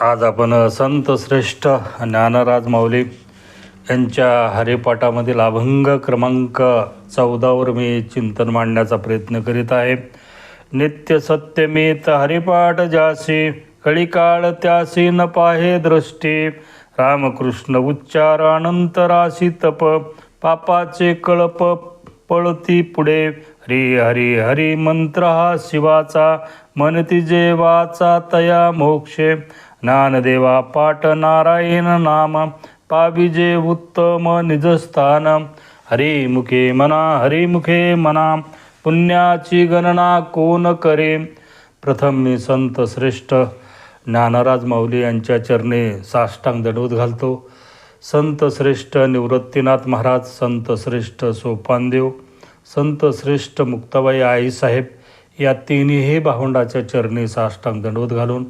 आज आपण संत श्रेष्ठ ज्ञानराज माऊली यांच्या हरिपाठामधील अभंग क्रमांक चौदावर मी चिंतन मांडण्याचा प्रयत्न करीत आहे. नित्य सत्यमेत हरिपाठ जासी कळीकाळ त्यासी न पाहे दृष्टी. रामकृष्ण उच्चार अनंतराशी तप पापाचे कळप पळती पुढे. हरी हरी हरी मंत्र हा शिवाचा मनती जे वाचा तया मोक्षे. ज्ञानदेवा पाठ नारायण नाम पाविजे उत्तम निजस्थान. हरिमुखे मना हरिमुखे मना पुण्याची गणना कोण करे? प्रथम मी संत श्रेष्ठ ज्ञानराज माऊली यांच्या चरणी साष्टांग दडवत घालतो. संत श्रेष्ठ निवृत्तीनाथ महाराज संत श्रेष्ठ सोपानदेव संत श्रेष्ठ मुक्ताबाई आईसाहेब या तिन्ही भावंडाच्या चरणी साष्टांग दंडवत घालून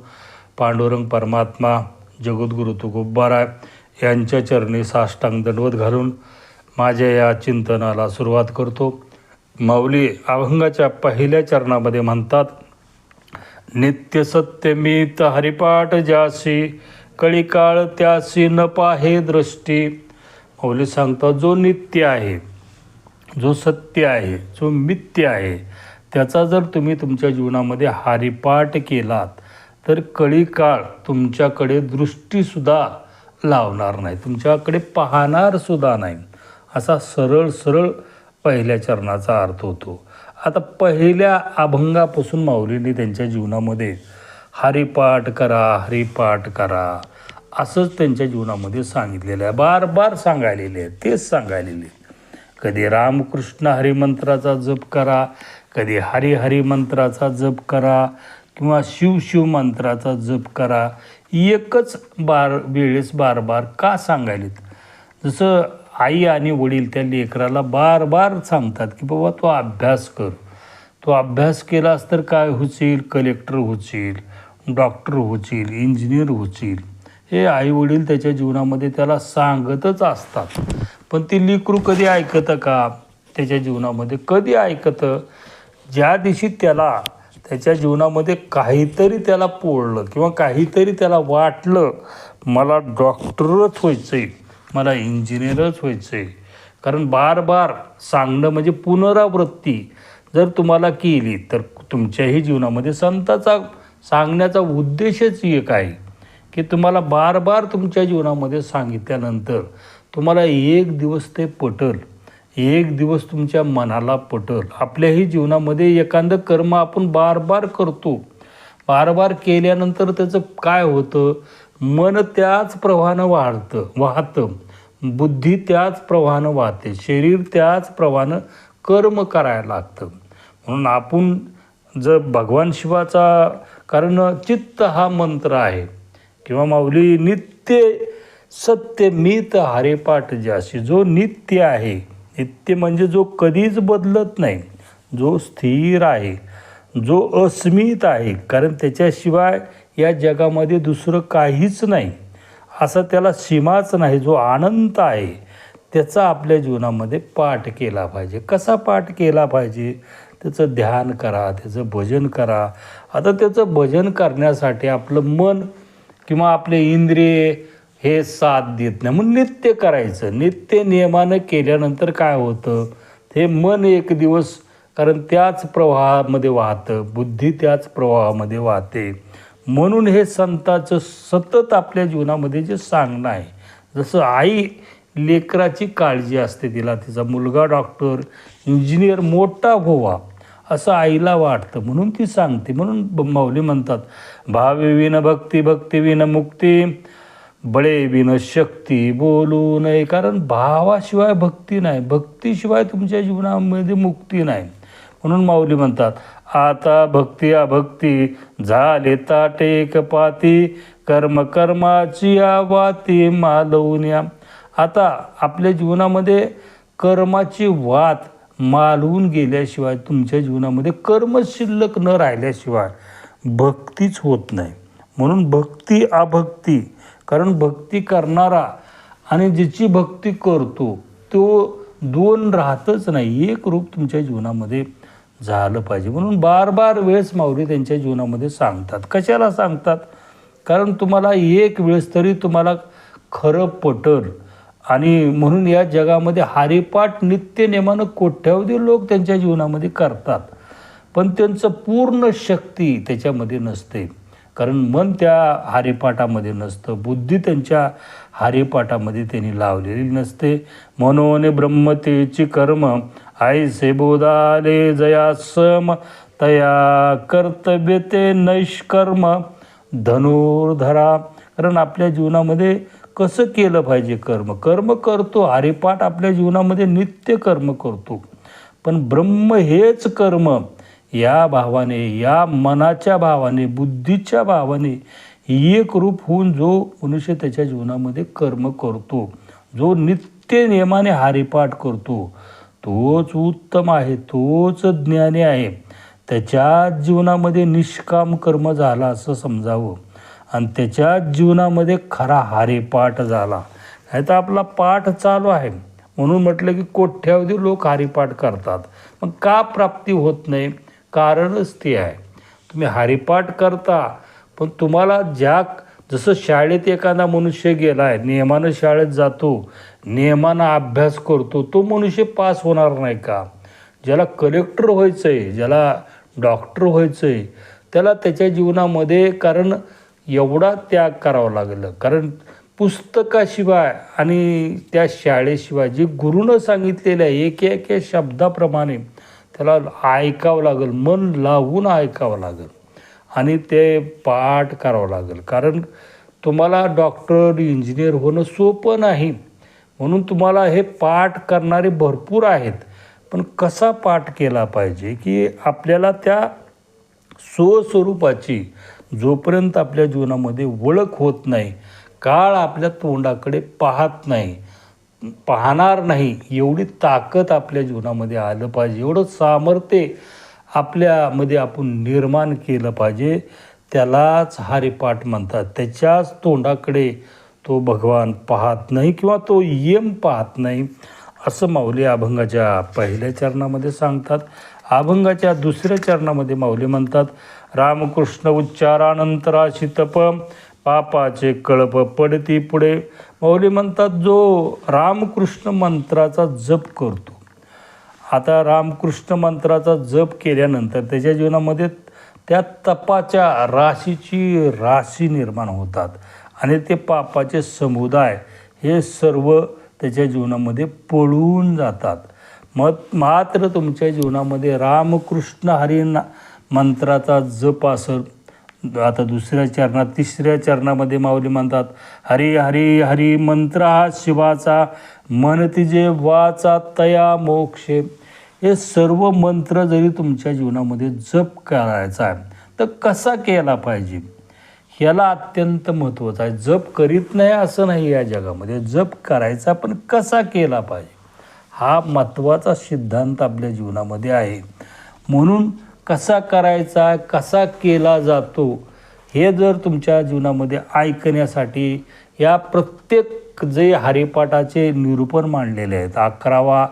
पांडुरंग परमात्मा जगद्गुरु तुकोबाराय यांच्या चरणी साष्टांग दंडवत घालून माझ्या या चिंतनाला सुरुवात करतो. माऊली अभंगाच्या पहिल्या चरणामध्ये म्हणतात नित्य सत्य मीत हरिपाठ ज्यासी कळीकाळ त्यासी न पाहे दृष्टी. मौली सांगतात जो नित्य आहे जो सत्य आहे जो मिथ्य आहे त्याचा जर तुम्ही तुमच्या जीवनामध्ये हरिपाठ केलात तर कळीकाळ तुमच्याकडे दृष्टीसुद्धा लावणार नाही. तुमच्याकडे पाहणारसुद्धा नाही. असा सरळ सरळ पहिल्या चरणाचा अर्थ होतो. आता पहिल्या अभंगापासून माऊलींनी त्यांच्या जीवनामध्ये हरिपाठ करा हरिपाठ करा असंच त्यांच्या जीवनामध्ये सांगितलेलं आहे. बार बार सांगायलेले आहे तेच सांगायलेले आहे. कधी रामकृष्ण हरिमंत्राचा जप करा कधी हरिहरिमंत्राचा मंत्राचा जप करा किंवा शिव शिव मंत्राचा जप करा एकच बार वेळेस बार बार का सांगायलेत? जसं आई आणि वडील त्या लेकराला बार बार सांगतात की बाबा तो अभ्यास कर. तो अभ्यास केलास तर काय होशील? कलेक्टर होशील डॉक्टर होशील इंजिनियर होशील. हे आई वडील त्याच्या जीवनामध्ये त्याला सांगतच असतात. पण ती लिकरू कधी ऐकतं का? त्याच्या जीवनामध्ये कधी ऐकतं? ज्या दिवशी त्याला त्याच्या जीवनामध्ये काहीतरी त्याला पोळलं किंवा काहीतरी त्याला वाटलं मला डॉक्टरच व्हायचं आहे मला इंजिनियरच व्हायचं आहे कारण बार बार सांगणं म्हणजे पुनरावृत्ती. जर तुम्हाला केली तर तुमच्याही जीवनामध्ये संताचा सांगण्याचा उद्देशच एक आहे की तुम्हाला बार बार तुमच्या जीवनामध्ये सांगितल्यानंतर तुम्हाला एक दिवस ते पटल. एक दिवस तुमच्या मनाला पटल. आपल्याही जीवनामध्ये एखादं कर्म आपण बार बार करतो. बार बार केल्यानंतर त्याचं काय होतं? मन त्याच प्रवाहानं वाढतं वाहतं. बुद्धी त्याच प्रवाहानं वाहते. शरीर त्याच प्रवाहानं कर्म करायला लागतं. म्हणून आपण जर भगवान शिवाचा कारण चित्त हा मंत्र आहे. किंवा माऊली नित्य सत्य मीत हरेपाठ ज्याशी जो नित्य आहे. नित्य म्हणजे जो कधीच बदलत नाही जो स्थिर आहे जो अस्मित आहे कारण त्याच्याशिवाय या जगामध्ये दुसरं काहीच नाही. असं त्याला सीमाच नाही जो आनंद आहे त्याचा आपल्या जीवनामध्ये पाठ केला पाहिजे. कसा पाठ केला पाहिजे? त्याचं ध्यान करा त्याचं भजन करा. आता त्याचं भजन करण्यासाठी आपलं मन किंवा आपले इंद्रिय हे साथ देत नाही. म्हणून नित्य करायचं. नित्य नियमानं केल्यानंतर काय होतं? हे मन एक दिवस कारण त्याच प्रवाहामध्ये वाहतं. बुद्धी त्याच प्रवाहामध्ये वाहते. म्हणून हे संताचं सतत आपल्या जीवनामध्ये जे सांगणं आहे जसं आई लेकराची काळजी असते तिला तिचा मुलगा डॉक्टर इंजिनियर मोठा व्हावा असं आईला वाटतं. म्हणून ती सांगते. म्हणून माऊली म्हणतात भावी विन भक्ती भक्ती विन मुक्ती बळे विन शक्ती बोलू नये. कारण भावाशिवाय भक्ती नाही. भक्तीशिवाय तुमच्या जीवनामध्ये मुक्ती नाही. म्हणून माऊली म्हणतात आता भक्ती अभक्ती झाले ताटे कपाती कर्म कर्माची आवाती मालवून आता आपल्या जीवनामध्ये कर्माची वात मालवून गेल्याशिवाय तुमच्या जीवनामध्ये कर्म शिल्लक न राहिल्याशिवाय भक्तीच होत नाही. म्हणून भक्ती अभक्ती कारण भक्ती करणारा आणि जिची भक्ती करतो तो दोन राहतच नाही. एक रूप तुमच्या जीवनामध्ये झालं पाहिजे. म्हणून बार बार वेळेस माऊली त्यांच्या जीवनामध्ये सांगतात. कशाला सांगतात? कारण तुम्हाला एक वेळेस तरी तुम्हाला खरं पटल. आणि म्हणून या जगामध्ये हरिपाठ नित्य नेमानं कोट्यावधी लोक त्यांच्या जीवनामध्ये करतात. पण त्यांचं पूर्ण शक्ती त्याच्यामध्ये नसते. कारण मन त्या हारेपाटामध्ये नसतं बुद्धी त्यांच्या हारेपाटामध्ये त्यांनी लावलेली नसते. मनोने ब्रह्मतेची कर्म आईसे बोधाले जया सम तया कर्तव्य ते नैष्कर्म धनुर्धरा. कारण आपल्या जीवनामध्ये कसं केलं पाहिजे कर्म? कर्म करतो हरिपाठ आपल्या जीवनामध्ये नित्य कर्म करतो. पण ब्रह्म हेच कर्म या भावाने या मनाच्या भावाने बुद्धीच्या भावाने एक रूप होऊन जो मनुष्य त्याच्या जीवनामध्ये कर्म करतो जो नित्य नियमाने हारीपाठ करतो तोच उत्तम आहे तोच ज्ञानी आहे. त्याच्या जीवनामध्ये निष्काम कर्म झाला असं समजावं. आणि त्याच्या जीवनामध्ये खरा हारेपाठ झाला. नाही तर आपला पाठ चालू आहे. म्हणून म्हटलं की कोट्यावधी लोक हारीपाठ करतात. मग का प्राप्ती होत नाही? कारणच ते आहे. तुम्ही हरिपाठ करता पण तुम्हाला ज्या जसं शाळेत एखादा मनुष्य गेला आहे नियमानं शाळेत जातो नियमानं अभ्यास करतो तो मनुष्य पास होणार नाही का? ज्याला कलेक्टर व्हायचं आहे ज्याला डॉक्टर व्हायचं आहे त्याला त्याच्या जीवनामध्ये कारण एवढा त्याग करावा लागलं. कारण पुस्तकाशिवाय आणि त्या शाळेशिवाय जे गुरुनं सांगितलेलं आहे एक एक शब्दाप्रमाणे त्याला ऐकावं लागेल मन लावून ऐकावं लागेल आणि ते पाठ करावं लागेल. कारण तुम्हाला डॉक्टर इंजिनियर होणं सोपं नाही. म्हणून तुम्हाला हे पाठ करणारे भरपूर आहेत. पण कसा पाठ केला पाहिजे की आपल्याला त्या स्वस्वरूपाची जोपर्यंत आपल्या जीवनामध्ये ओळख होत नाही काळ आपल्या तोंडाकडे पाहत नाही पाहणार नाही. एवढी ताकद आपल्या जीवनामध्ये आलं पाहिजे. एवढं सामर्थ्य आपल्यामध्ये आपण निर्माण केलं पाहिजे. त्यालाच हरिपाठ म्हणतात. त्याच्याच तोंडाकडे तो भगवान पाहत नाही किंवा तो यम पाहत नाही असं माऊली अभंगाच्या पहिल्या चरणामध्ये सांगतात. अभंगाच्या दुसऱ्या चरणामध्ये माऊली म्हणतात रामकृष्ण उच्चारानंतराशी तप पापाचे कळप पडती पुढे माऊली म्हणतात जो रामकृष्ण मंत्राचा जप करतो. आता रामकृष्ण मंत्राचा जप केल्यानंतर त्याच्या जीवनामध्ये त्या तपाच्या राशीची राशी निर्माण होतात. आणि ते पापाचे समुदाय हे सर्व त्याच्या जीवनामध्ये पळून जातात. मग मात्र तुमच्या जीवनामध्ये रामकृष्ण हरी ना मंत्राचा जप असेल आता दुसऱ्या चरणात तिसऱ्या चरणामध्ये माऊली म्हणतात हरी हरी हरी मंत्र हा शिवाचा मन तिजे वाचा तया मोक्षे. हे सर्व मंत्र जरी तुमच्या जीवनामध्ये जप करायचा आहे तर कसा केला पाहिजे? ह्याला अत्यंत महत्त्वाचं आहे. जप करीत नाही असं नाही या जगामध्ये. जप करायचा पण कसा केला पाहिजे? हा महत्त्वाचा सिद्धांत आपल्या जीवनामध्ये आहे. म्हणून कसा करायचा कसा केला जातो हे जर तुमच्या जीवनामध्ये ऐकण्यासाठी या प्रत्येक जे हरिपाठाचे निरूपण मांडलेले आहेत अकरावा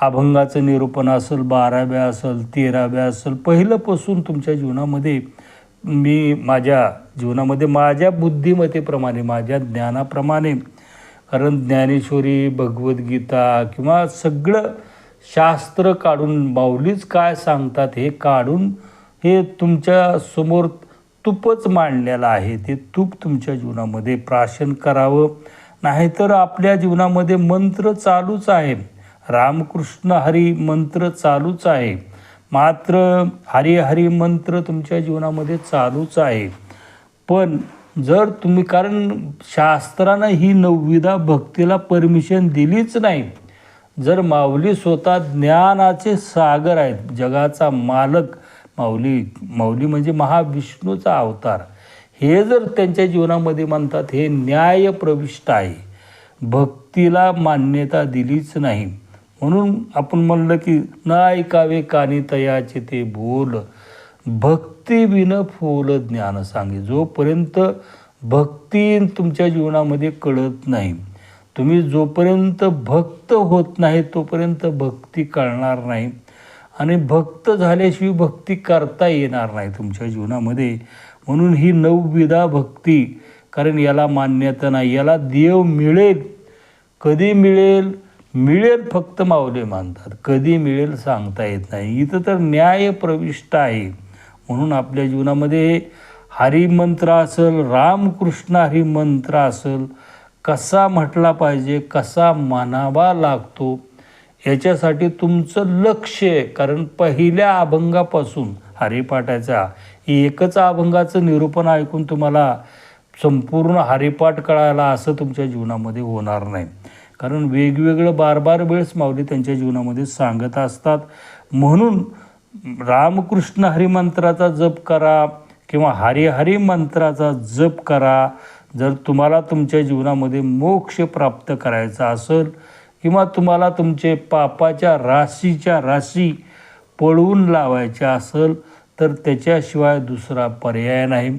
अभंगाचं निरूपण असेल बाराव्या असेल तेराव्या असेल पहिल्यापासून तुमच्या जीवनामध्ये मी माझ्या जीवनामध्ये माझ्या बुद्धिमत्तेप्रमाणे माझ्या ज्ञानाप्रमाणे कारण ज्ञानेश्वरी भगवद्गीता किंवा सगळं शास्त्र काढून माऊलीच काय सांगतात हे काढून हे तुमच्यासमोर तूपच मांडलेलं आहे. ते तूप तुमच्या जीवनामध्ये प्राशन करावं. नाहीतर आपल्या जीवनामध्ये मंत्र चालूच आहे. रामकृष्ण हरी मंत्र चालूच आहे. मात्र हरी हरी मंत्र तुमच्या जीवनामध्ये चालूच आहे. पण जर तुम्ही कारण शास्त्रानं ही नवविधा भक्तीला परमिशन दिलीच नाही. जर माऊली स्वतः ज्ञानाचे सागर आहेत जगाचा मालक माऊली माऊली म्हणजे महाविष्णूचा अवतार. हे जर त्यांच्या जीवनामध्ये म्हणतात हे न्याय प्रविष्ट आहे. भक्तीला मान्यता दिलीच नाही. म्हणून आपण म्हणलं की न ऐकावे कानी तयाचे ते बोल. भक्तीविन फुल ज्ञान सांगे. जोपर्यंत भक्ती तुमच्या जीवनामध्ये कळत नाही तुम्ही जोपर्यंत भक्त होत नाही तोपर्यंत भक्ती कळणार नाही. आणि भक्त झाल्याशिवाय भक्ती करता येणार नाही तुमच्या जीवनामध्ये. म्हणून ही नवविधा भक्ती कारण याला मान्यता नाही. याला देव मिळेल. कधी मिळेल? मिळेल फक्त माऊले मानतात. कधी मिळेल सांगता येत नाही. इथं तर न्याय प्रविष्ट आहे. म्हणून आपल्या जीवनामध्ये हरिमंत्र असेल रामकृष्ण हरिमंत्र असेल कसा म्हटला पाहिजे कसा मानावा लागतो याच्यासाठी तुमचं लक्ष आहे. कारण पहिल्या अभंगापासून हरिपाठाचा एकच अभंगाचं निरूपण ऐकून तुम्हाला संपूर्ण हरिपाठ कळायला असं तुमच्या जीवनामध्ये होणार नाही. कारण वेगवेगळं बार बार वेळेस माऊली त्यांच्या जीवनामध्ये सांगत असतात. म्हणून रामकृष्ण हरिमंत्राचा जप करा किंवा हरिहरी मंत्राचा जप करा. जर तुम्हाला तुमच्या जीवनामध्ये मोक्ष प्राप्त करायचा असेल किंवा तुम्हाला तुमचे पापाच्या राशीच्या राशी पळवून लावायच्या असेल तर त्याच्याशिवाय दुसरा पर्याय नाही.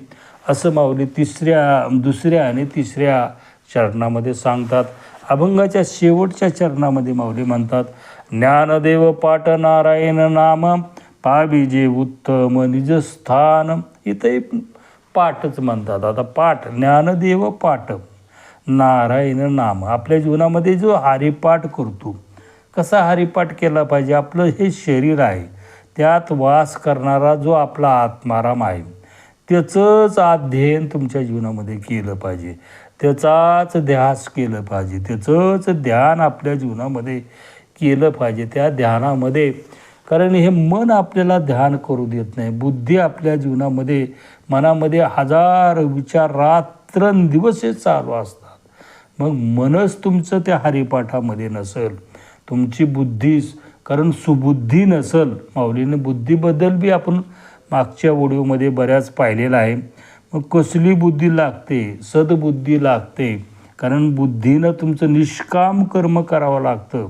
असं माऊली तिसऱ्या दुसऱ्या आणि तिसऱ्या चरणामध्ये सांगतात. अभंगाच्या शेवटच्या चरणामध्ये माऊली म्हणतात ज्ञानदेव पाठ नारायण नाम पाविजे उत्तम निजस्थान. इथे पाठच म्हणतात. आता पाठ ज्ञानदेव पाठ. नारायण नाम. आपल्या जीवनामध्ये जो हरिपाठ करतो कसा हरिपाठ केला पाहिजे? आपलं हे शरीर आहे. त्यात वास करणारा जो आपला आत्माराम आहे त्याचंच अध्ययन तुमच्या जीवनामध्ये केलं पाहिजे. त्याचाच ध्यास केलं पाहिजे. त्याचंच ध्यान आपल्या जीवनामध्ये केलं पाहिजे. त्या ध्यानामध्ये कारण हे मन आपल्याला ध्यान करू देत नाही. बुद्धी आपल्या जीवनामध्ये मनामध्ये हजार विचार रात्रंदिवस हे चालू असतात. मग मनच तुमचं त्या हरिपाठामध्ये नसेल तुमची बुद्धीच कारण सुबुद्धी नसल माऊलीने बुद्धीबद्दल बी आपण मागच्या व्हिडिओमध्ये बऱ्याच पाहिलेलं आहे. मग कसली बुद्धी लागते? सदबुद्धी लागते. कारण बुद्धीनं तुमचं निष्काम कर्म करावं लागतं.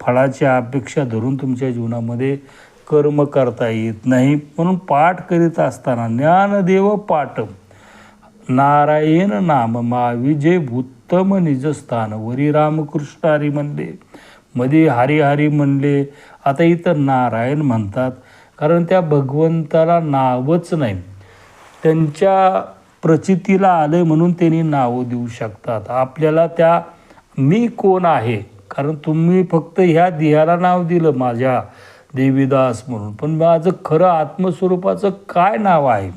फळाची अपेक्षा धरून तुमच्या जीवनामध्ये कर्म करता येत नाही. म्हणून पाठ करीत असताना ज्ञानदेव पाठ नारायण नाम माविजय भूतम निजस्थान. वरी रामकृष्ण हरी म्हणले. मध्ये हरी हरी म्हणले. आता इथं नारायण म्हणतात. कारण त्या भगवंताला नावच नाही. त्यांच्या प्रचितीला आलं म्हणून त्यांनी नावं देऊ शकतात. आपल्याला त्या मी कोण आहे? कारण तुम्ही फक्त ह्या देहाला नाव दिलं माझ्या देवीदास म्हणून. पण माझं खरं आत्मस्वरूपाचं काय नाव आहे?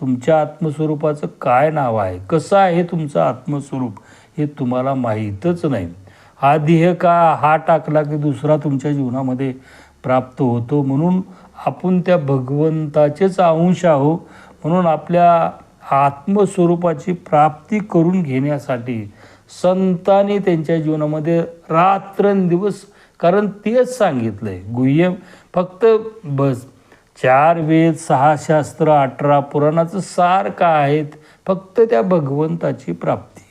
तुमच्या आत्मस्वरूपाचं काय नाव आहे? कसं आहे तुमचं आत्मस्वरूप? हे तुम्हाला माहीतच नाही. हा देह का हा टाकला की दुसरा तुमच्या जीवनामध्ये प्राप्त होतो? म्हणून आपण त्या भगवंताचेच अंश आहो म्हणून आपल्या आत्मस्वरूपाची प्राप्ती करून घेण्यासाठी संतांनी त्यांच्या जीवनामध्ये रात्रंदिवस कारण तेच सांगितलं आहे गुह्य. फक्त बस चार वेद सहा शास्त्र अठरा पुराणाचं सार काय आहेत? फक्त त्या भगवंताची प्राप्ती.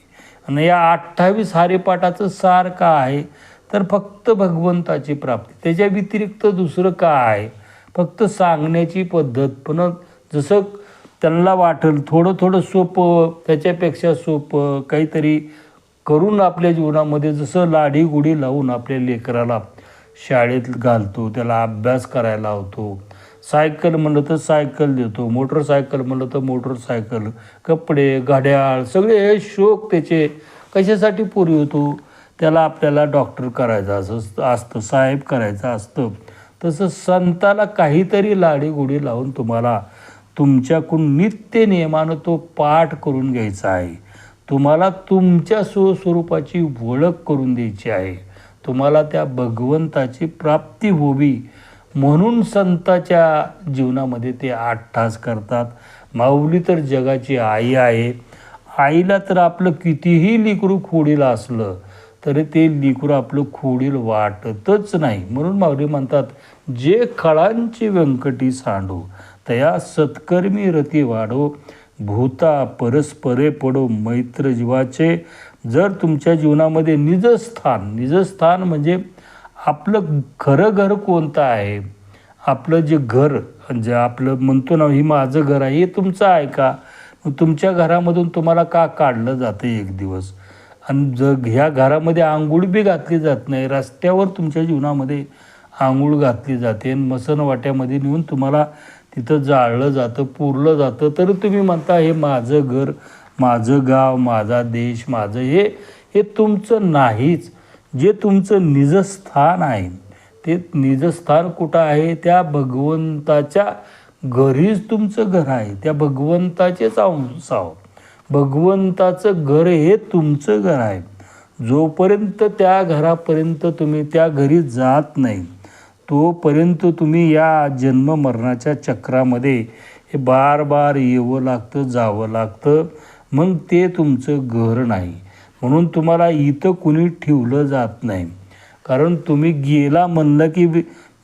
आणि या अठ्ठावीस हरिपाठाचं सार काय आहे? तर फक्त भगवंताची प्राप्ती. त्याच्या व्यतिरिक्त दुसरं काय आहे? फक्त सांगण्याची पद्धत. पण जसं त्यांना वाटेल थोडं थोडं सोपं त्याच्यापेक्षा सोपं काहीतरी करून आपल्या जीवनामध्ये जसं लाडी गुढी लावून आपल्या लेकराला शाळेत घालतो त्याला अभ्यास करायला लावतो. सायकल म्हणलं तर सायकल देतो मोटरसायकल म्हणलं तर मोटरसायकल कपडे घड्याळ सगळे हे शोक त्याचे कशासाठी पुरवतो त्याला आपल्याला डॉक्टर करायचं असं असतं साहेब करायचं असतं. तसं संताला काहीतरी लाडीगुडी लावून तुम्हाला तुमच्याकडून नित्य नियमानं तो पाठ करून घ्यायचा आहे. तुम्हाला तुमच्या स्वस्वरूपाची ओळख करून द्यायची आहे. तुम्हाला त्या भगवंताची प्राप्ती व्हावी. म्हणून संताच्या जीवनामध्ये ते आठ तास करतात. माऊली तर जगाची आई आहे. आईला तर आपलं कितीही लिकरू खोडीला असलं तरी ते लिकरू आपलं खोडील वाटतच नाही. म्हणून माऊली म्हणतात जे खळांची व्यंकटी सांडू तया सत्कर्मी रती वाढो. भूता परस्परे पडो मैत्र जीवाचे जर तुमच्या जीवनामध्ये निजस्थान निजस्थान म्हणजे आपलं खरं घर कोणतं आहे? आपलं जे घर जे आपलं म्हणतो ना ही माझं घर आहे हे तुमचं आहे का? मग तुमच्या घरामधून तुम्हाला का काढलं जातं एक दिवस? आणि जग ह्या घरामध्ये आंघोळ बी घातली जात नाही रस्त्यावर तुमच्या जीवनामध्ये आंघोळ घातली जाते आणि मसन वाट्यामध्ये नेऊन तुम्हाला तिथं जाळलं जातं पुरलं जातं. तर तुम्ही म्हणता हे माझं घर माझं गाव माझा देश माझं हे हे तुमचं नाहीच. जे तुमचं निजस्थान आहे ते निजस्थान कुठं आहे? त्या भगवंताच्या घरीच तुमचं घर आहे. त्या भगवंताचेच अंश आहोत. भगवंताचं घर हे तुमचं घर आहे. जोपर्यंत त्या घरापर्यंत तुम्ही त्या घरी जात नाही तोपर्यंत तुम्ही या जन्म मरणाच्या चक्रामध्ये हे बार बार येवं लागतं जावं लागतं. मग ते तुमचं घर नाही. म्हणून तुम्हाला इथं कुणी ठेवलं जात नाही. कारण तुम्ही गेला म्हणलं की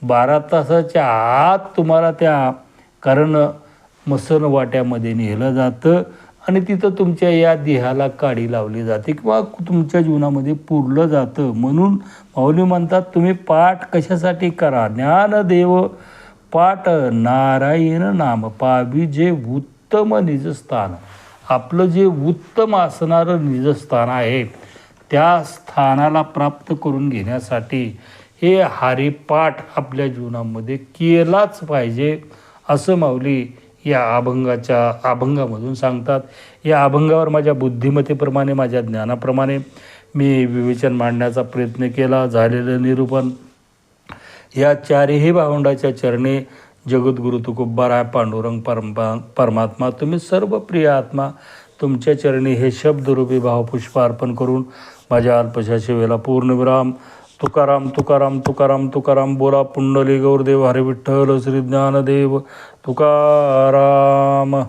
बारा तासाच्या आत तुम्हाला त्या कारण मसन वाट्यामध्ये नेलं जातं. आणि तिथं तुमच्या या देहाला काडी लावली जाते किंवा तुमच्या जीवनामध्ये पुरलं जातं. म्हणून माऊली म्हणतात तुम्ही पाठ कशासाठी करा? ज्ञानदेव पाठ नारायण नाम पावी जे उत्तम निजस्थान. आपलं जे उत्तम असणारं निजस्थान आहे त्या स्थानाला प्राप्त करून घेण्यासाठी हे हरिपाठ आपल्या जीवनामध्ये केलाच पाहिजे असं माऊली या अभंगाच्या अभंगामधून सांगतात. या अभंगावर माझ्या बुद्धिमत्तेप्रमाणे माझ्या ज्ञानाप्रमाणे मी विवेचन मांडण्याचा प्रयत्न केला झालेलं निरूपण. या चारही भावंडाच्या चरणी जगद्गुरु तुकोबाराय पांडुरंग परमा परमात्मा तुम्ही सर्व प्रिय आत्मा तुमच्या चरणी हे शब्दरूपी भावपुष्प अर्पण करून माझ्या अल्पशा सेवेला पूर्णविराम तुकाराम तुकाराम तुकाराम तुकाराम बोला पुंडली गौरदेव हरे विठ्ठल श्री ज्ञानदेव तुकाराम